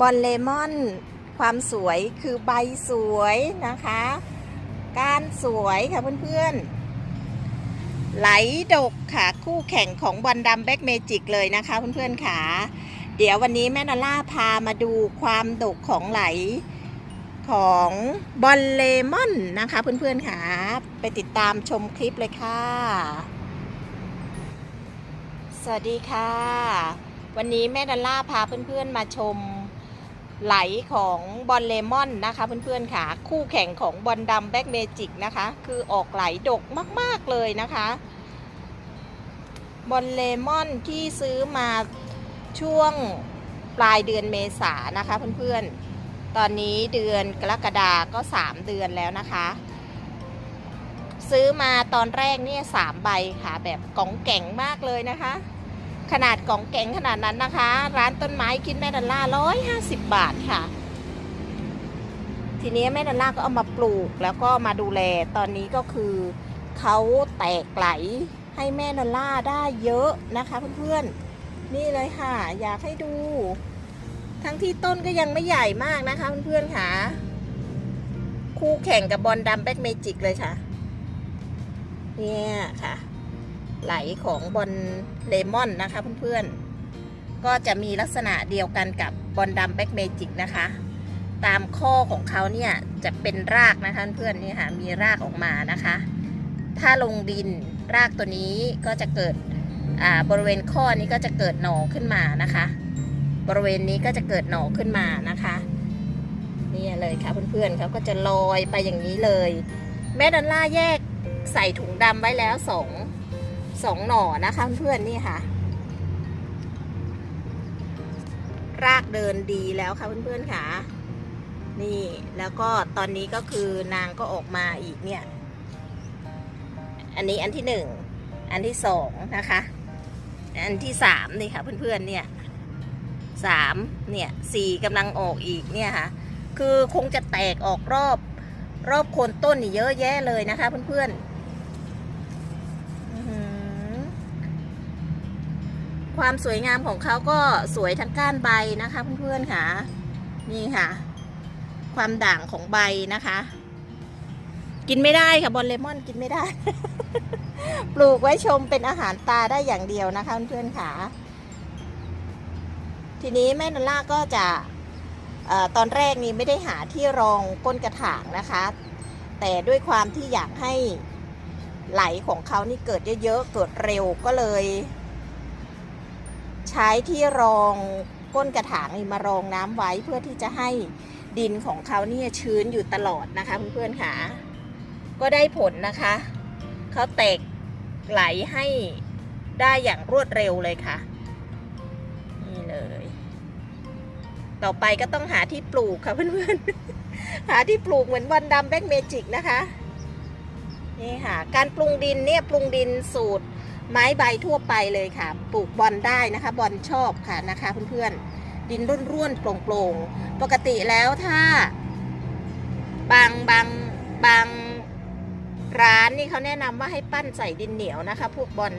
บอลเลมอน ความสวยคือใบสวยนะคะก้านสวยค่ะเพื่อนๆ ไหลดกค่ะคู่แข่งของบอลดำแบ็กเมจิกเลยนะคะเพื่อนๆค่ะ เดี๋ยววันนี้แม่นาล่าพามาดูความดกของไหลของบอลเลมอนนะคะเพื่อนๆค่ะ ไปติดตามชมคลิปเลยค่ะ สวัสดีค่ะ วันนี้แม่ดัลล่าพาเพื่อนๆมาชม ไหลของบอลเลมอนนะคะเพื่อนๆค่ะ คู่แข่งของบอลดำแบ็กเมจิกนะคะ คือออกไหลดกมากๆเลยนะคะบอลเลมอนที่ซื้อมาช่วงปลายเดือนเมษานะคะเพื่อนๆ ตอนนี้เดือนกรกฎาก็ 3 เดือนแล้วนะคะ ซื้อมาตอนแรกเนี่ยสามใบค่ะ แบบกล่องแก่งมากเลยนะคะ ขนาดกล่องแก่งขนาดนั้นนะคะ ร้านต้นไม้คิดแม่ดัลล่าร้อยห้าสิบบาทค่ะ ทีนี้แม่ดัลล่าก็เอามาปลูกแล้วก็มาดูแลตอนนี้ก็คือเขาแตกไหลให้แม่ดัลล่าได้เยอะนะคะเพื่อนๆนี่เลยค่ะ อยากให้ดู ทั้งที่ต้นก็ยังไม่ใหญ่มากนะคะเพื่อนๆค่ะ คู่แข่งกับบอลดำแบ็กเมจิกเลยค่ะ เนี่ยค่ะ ไหลของบอลเลมอนนะคะเพื่อนๆ ก็จะมีลักษณะเดียวกันกับบอลดำแบ็กเมจิกนะคะ ตามข้อของเขาเนี่ยจะเป็นรากนะคะเพื่อนๆนี่ค่ะมีรากออกมานะคะ ถ้าลงดินรากตัวนี้ก็จะเกิดอ่าบริเวณข้อนี้ก็จะเกิดหน่อขึ้นมานะคะ บริเวณนี้ก็จะเกิดหน่อขึ้นมานะคะนี่เลยค่ะเพื่อนๆเขาก็จะลอยไปอย่างนี้เลย แม่ดอลล่าแยกใส่ถุงดำไว้แล้วสอง สองหน่อนะคะเพื่อนๆนี่ค่ะ รากเดินดีแล้วค่ะเพื่อนๆค่ะ นี่แล้วก็ตอนนี้ก็คือนางก็ออกมาอีกเนี่ย อันนี้อันที่หนึ่งอันที่สองนะคะ อันที่สามนี่ค่ะเพื่อนๆเนี่ยสามเนี่ยสี่กำลังออกอีกเนี่ยค่ะ คือคงจะแตกออกรอบรอบโคนต้นนี่เยอะแยะเลยนะคะเพื่อนๆ ความสวยงามของเขาก็สวยทั้งก้านใบนะคะเพื่อนๆค่ะ นี่ค่ะ ความด่างของใบนะคะ กินไม่ได้ค่ะบอลเลมอนกินไม่ได้ ปลูกไว้ชมเป็นอาหารตาได้อย่างเดียวนะคะเพื่อนๆค่ะ ทีนี้แม่นล่าก็จะอตอนแรกนี้ไม่ได้หาที่รองก้นกระถางนะคะ แต่ด้วยความที่อยากให้ไหลของเขานี่เกิดเยอะๆ เกิดเร็วก็เลย ใช้ที่รองก้นกระถางนี่มารองน้ำไว้เพื่อที่จะให้ดินของเขาเนี่ยชื้นอยู่ตลอดนะคะเพื่อนๆค่ะ ก็ได้ผลนะคะเขาแตกไหลให้ได้อย่างรวดเร็วเลยค่ะ นี่เลย ต่อไปก็ต้องหาที่ปลูกค่ะเพื่อนๆ หาที่ปลูกเหมือนวันดำแบ็กเมจิกนะคะ นี่ค่ะ การปรุงดินเนี่ยปรุงดินสูตร ไม้ใบทั่วไปเลยค่ะ ปลูกบอลได้นะคะ บอลชอบค่ะนะคะเพื่อนๆ ดินร่วนๆโปร่งๆ ปกติแล้วถ้า บางบางบางร้านนี่เขาแนะนำว่าให้ปั้นใส่ดินเหนียวนะคะ พวกบอล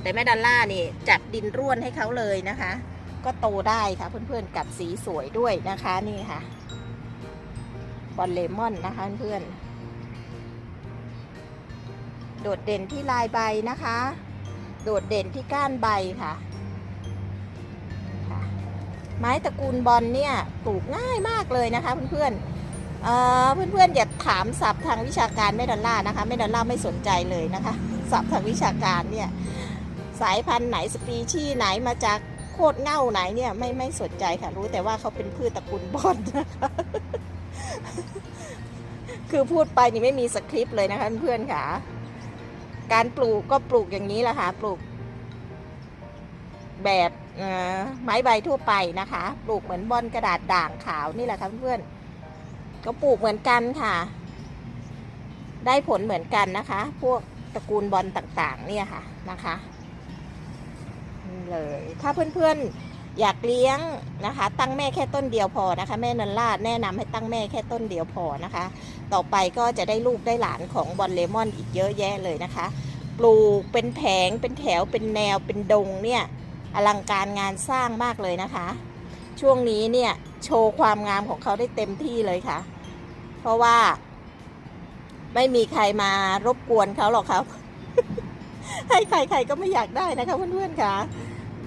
แต่แม่ดัลล่านี่จัดดินร่วนให้เขาเลยนะคะ ก็โตได้ค่ะเพื่อนๆกับสีสวยด้วยนะคะนี่ค่ะ บอลเลมอนนะคะเพื่อนโดดเด่นที่ลายใบนะคะ โดดเด่นที่ก้านใบค่ะไม้ตระกูลบอลเนี่ยปลูกง่ายมากเลยนะคะเพื่อนๆเอ่อเพื่อนๆอย่าถามศัพท์ทางวิชาการไม่ดอลล่านะคะไม่ดอลล่าไม่สนใจเลยนะคะศัพท์ทางวิชาการเนี่ยสายพันธุ์ไหนสปีชีส์ไหนมาจากโคตรเง่าไหนเนี่ยไม่ไม่สนใจค่ะรู้แต่ว่าเขาเป็นพืชตระกูลบอนนะคะคือพูดไปนี่ไม่มีสคริปต์เลยนะคะเพื่อนๆค่ะ การปลูกก็ปลูกอย่างนี้แหละค่ะ ปลูก แบบไม้ใบทั่วไปนะคะ ปลูกเหมือนบอนกระดาษด่างขาวนี่แหละค่ะเพื่อนก็ปลูกเหมือนกันค่ะ ได้ผลเหมือนกันนะคะ พวกตระกูลบอลต่างๆ เนี่ยค่ะนะคะ เลย ถ้าเพื่อนๆ อยากเลี้ยงนะคะ ตั้งแม่แค่ต้นเดียวพอนะคะ แม่นันลาดแนะนำให้ตั้งแม่แค่ต้นเดียวพอนะคะ ต่อไปก็จะได้ลูกได้หลานของบอลเลมอนอีกเยอะแยะเลยนะคะ ปลูกเป็นแผงเป็นแถวเป็นแนวเป็นดงเนี่ยอลังการงานสร้างมากเลยนะคะ ช่วงนี้เนี่ยโชว์ความงามของเขาได้เต็มที่เลยค่ะ เพราะว่า ไม่มีใครมารบกวนเขาหรอกครับให้ใครๆก็ไม่อยากได้นะคะเพื่อนๆค่ะ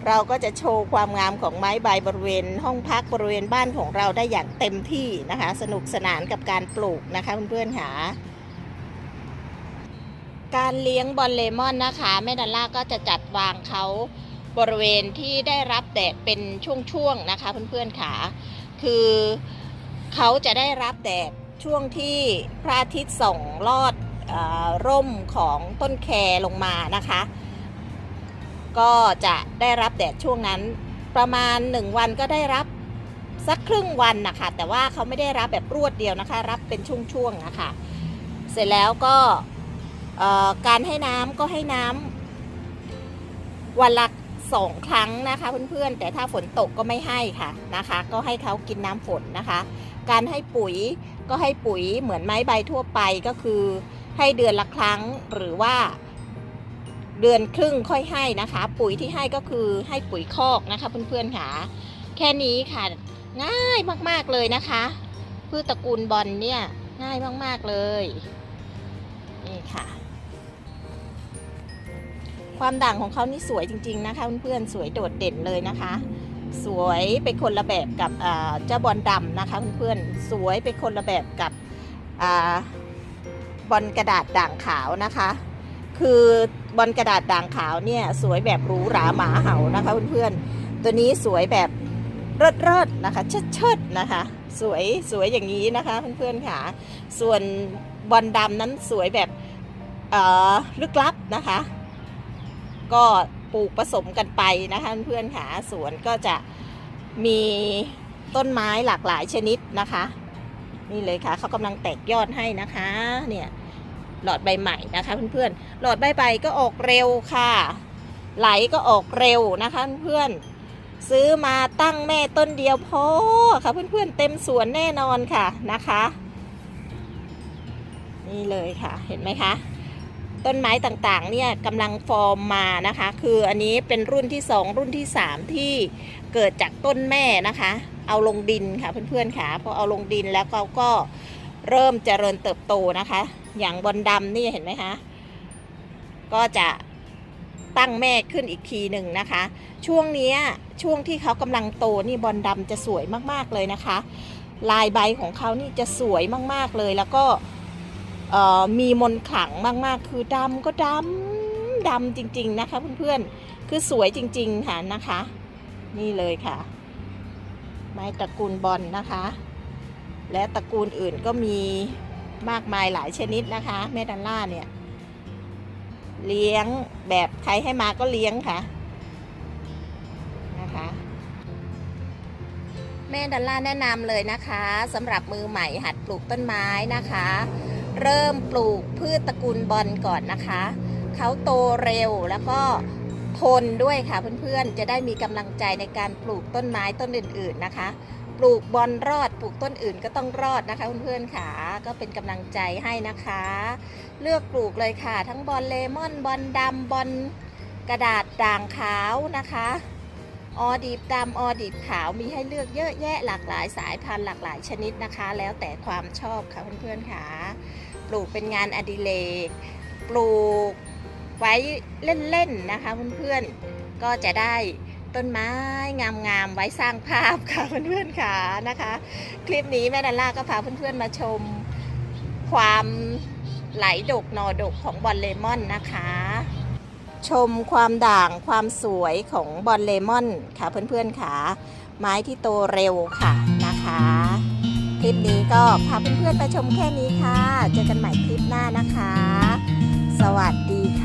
เราก็จะโชว์ความงามของไม้ใบบริเวณ ห้องพักบริเวณบ้านของเราได้อย่างเต็มที่นะคะ สนุกสนานกับการปลูกนะคะเพื่อนๆค่ะการเลี้ยงบอลเลมอนนะคะแม่ดัลล่าก็จะจัดวางเขาบริเวณที่ได้รับแดดเป็นช่วงๆนะคะเพื่อนๆค่ะคือเขาจะได้รับแดดช่วงที่พระอาทิตย์ส่องลอดอร่มของต้นแคลงมานะคะ ก็จะได้รับแดดช่วงนั้น ประมาณ 1 วันก็ได้รับสักครึ่งวันนะคะแต่ว่าเขาไม่ได้รับแบบรวดเดียวนะคะ รับเป็นช่วงๆนะคะเสร็จแล้วก็การให้น้ำก็ให้น้ำวันละสองครั้งนะคะเพื่อนๆ แต่ถ้าฝนตกก็ไม่ให้ค่ะนะคะ ก็ให้เขากินน้ำฝนนะคะ การให้ปุ๋ยก็ให้ปุ๋ยเหมือนไม้ใบทั่วไปก็คือให้เดือนละครั้งหรือว่า เดือนครึ่งค่อยให้นะคะ ปุ๋ยที่ให้ก็คือให้ปุ๋ยคอกนะคะเพื่อนๆค่ะ แค่นี้ค่ะ ง่ายมากๆเลยนะคะพืชตระกูลบอลเนี่ยง่ายมากๆเลยนี่ค่ะ ความด่างของเขานี่สวยจริง ๆ นะคะเพื่อนๆสวยโดดเด่นเลยนะคะ สวยเป็นคนละแบบกับเจ้าบอลดำนะคะเพื่อนๆสวยเป็นคนละแบบกับอบอลกระดาษด่างขาวนะคะ คือ บอลกระดาษด่างขาวเนี่ยสวยแบบหรูหราหมาเห่านะคะเพื่อนๆตัวนี้สวยแบบเลิศเลิศๆนะคะเชิดเชิดๆนะคะ สวยสวยอย่างนี้นะคะเพื่อนๆค่ะ ส่วนบอลดำนั้นสวยแบบลึกลับนะคะ ก็ปลูกผสมกันไปนะคะเพื่อนๆค่ะสวนก็จะมีต้นไม้หลากหลายชนิดนะคะ นี่เลยค่ะเขากำลังแตกยอดให้นะคะเนี่ย หลอดใบใหม่นะคะเพื่อนๆ หลอดใบใบก็ออกเร็วค่ะ ไหลก็ออกเร็วนะคะเพื่อนๆ ซื้อมาตั้งแม่ต้นเดียวพอค่ะเพื่อนๆ เต็มสวนแน่นอนค่ะนะคะ นี่เลยค่ะเห็นไหมคะต้นไม้ต่างๆ เนี่ยกำลังฟอร์มมานะคะ คืออันนี้เป็นรุ่นที่ 2 รุ่นที่ 3 ที่เกิดจากต้นแม่นะคะ เอาลงดินค่ะเพื่อนๆค่ะพอเอาลงดินแล้วเขาก็เริ่มเจริญเติบโตนะคะ อย่างบอลดำนี่เห็นไหมคะ ก็จะตั้งแม่ขึ้นอีกทีหนึ่งนะคะ ช่วงนี้ช่วงที่เขากำลังโตนี่บอลดำจะสวยมากๆเลยนะคะ ลายใบของเขานี่จะสวยมากๆเลยแล้วก็มีมนขลังมากๆ คือดำก็ดำดำจริง ๆนะคะเพื่อนๆคือสวยจริง ๆ ค่ะนะคะ นี่เลยค่ะ ไม้ตระกูลบอลนะคะ และตระกูลอื่นก็มี มากมายหลายชนิดนะคะแม่ดันล่าเนี่ย เลี้ยงแบบใครให้มาก็เลี้ยงค่ะนะคะแม่ดัลล่าแนะนำเลยนะคะสำหรับมือใหม่หัดปลูกต้นไม้นะคะ เริ่มปลูกพืชตระกูลบอลก่อนนะคะเขาโตเร็วแล้วก็ทนด้วยค่ะเพื่อนๆ จะได้มีกำลังใจในการปลูกต้นไม้ต้นอื่น ๆนะคะ ปลูกบอลรอด ปลูกต้นอื่นก็ต้องรอดนะคะเพื่อนๆค่ะก็เป็นกำลังใจให้นะคะ เลือกปลูกเลยค่ะ ทั้งบอลเลมอนบอลดำบอลกระดาษด่างขาวนะคะออดีบดำออดีบขาวมีให้เลือกเยอะแยะหลากหลายสายพันธุ์หลากหลายชนิดนะคะ แล้วแต่ความชอบค่ะเพื่อนๆค่ะปลูกเป็นงานอดิเรกปลูกไว้เล่นๆนะคะเพื่อนๆก็จะได้ ต้นไม้งามๆไว้สร้างภาพค่ะเพื่อนๆค่ะนะคะ คลิปนี้แม่ดันล่าก็พาเพื่อนๆมาชมความไหลดกนอดกของบอลเลมอนนะคะ ชมความด่างความสวยของบอลเลมอนค่ะเพื่อนๆค่ะ ไม้ที่โตเร็วค่ะนะคะ คลิปนี้ก็พาเพื่อนๆไปชมแค่นี้ค่ะ เจอกันใหม่คลิปหน้านะคะ สวัสดีค่ะ